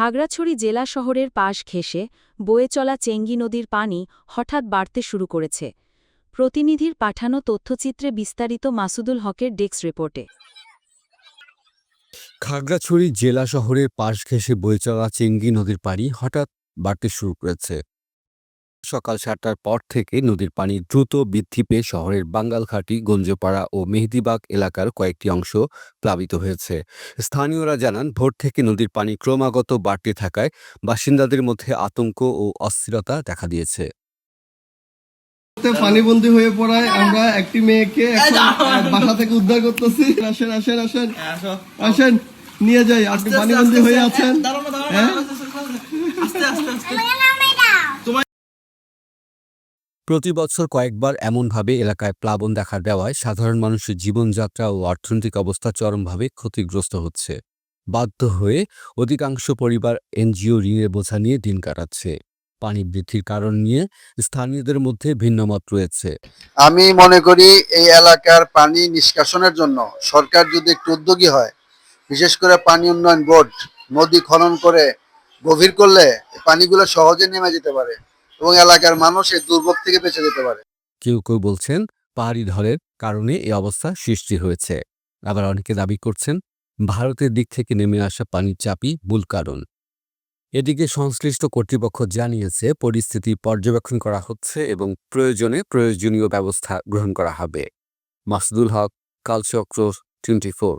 খাগড়াছড়ি জেলা শহরের পাশ ঘেঁষে বয়ে চলা চেঙ্গি নদীর পানি হঠাৎ বাড়তে শুরু করেছে। প্রতিনিধির পাঠানো তথ্যচিত্রে বিস্তারিত মাসুদুল হকের ডেস্ক রিপোর্টে। খাগড়াছড়ি জেলা শহরের পাশ ঘেঁষে বয়ে চলা চেঙ্গি নদীর পানি হঠাৎ বাড়তে শুরু করেছে। সকাল সাতটার পর থেকে নদীর পানি দ্রুত বৃদ্ধি পেয়ে শহরের বাঙ্গালঘাটি গঞ্জপাড়া ও মেহেদিবাগ এলাকার কয়েকটি অংশ প্লাবিত হয়েছে। স্থানীয়রা জানান ভোর থেকে নদীর পানি ক্রমাগত বাড়তে থাকায় বাসিন্দাদের মধ্যে আতঙ্ক ও অস্থিরতা দেখা দিয়েছে। পানিবন্দী হয়ে পড়ায় আমরা একটি মেয়েকে বাসা থেকে উদ্ধার করতেছি। আসেন আসেন আসেন। আসেন নিয়ে যাই। আপনি পানিবন্দী হয়ে আছেন। হ্যাঁ? প্রতি বছর কয়েকবার এমনভাবে এলাকায় প্লাবন দেখা দেওয়ায় সাধারণ মানুষের জীবনযাত্রা ও অর্থনৈতিক অবস্থা চরমভাবে ক্ষতিগ্রস্ত হচ্ছে। বাধ্য হয়ে অধিকাংশ পরিবার এনজিও ঋণের বোঝা নিয়ে দিন কাটাচ্ছে। পানি বৃদ্ধির কারণ নিয়ে স্থানীয়দের মধ্যে ভিন্নমত রয়েছে। আমি মনে করি এই এলাকার পানি নিষ্কাশনের জন্য সরকার যদি একটু উদ্যোগী হয়, বিশেষ করে পানি উন্নয়ন বোর্ড, নদী খনন করে গভীর করলে পানিগুলো সহজে নেমে যেতে পারে। এবং এলাকার মানুষ এই দুর্ভোগ থেকে বেঁচে যেতে পারে। কেউ কেউ বলছেন, পাহাড়ি ঢলের কারণে এই অবস্থা সৃষ্টি হয়েছে। আবার অনেকে দাবি করছেন, ভারতের দিক থেকে নেমে আসা পানির চাপই মূল কারণ। এদিকে সংশ্লিষ্ট কর্তৃপক্ষ জানিয়েছে, পরিস্থিতি পর্যবেক্ষণ করা হচ্ছে এবং প্রয়োজনে প্রয়োজনীয় ব্যবস্থা গ্রহণ করা হবে। Masudul Haque, Kalchakra twenty four.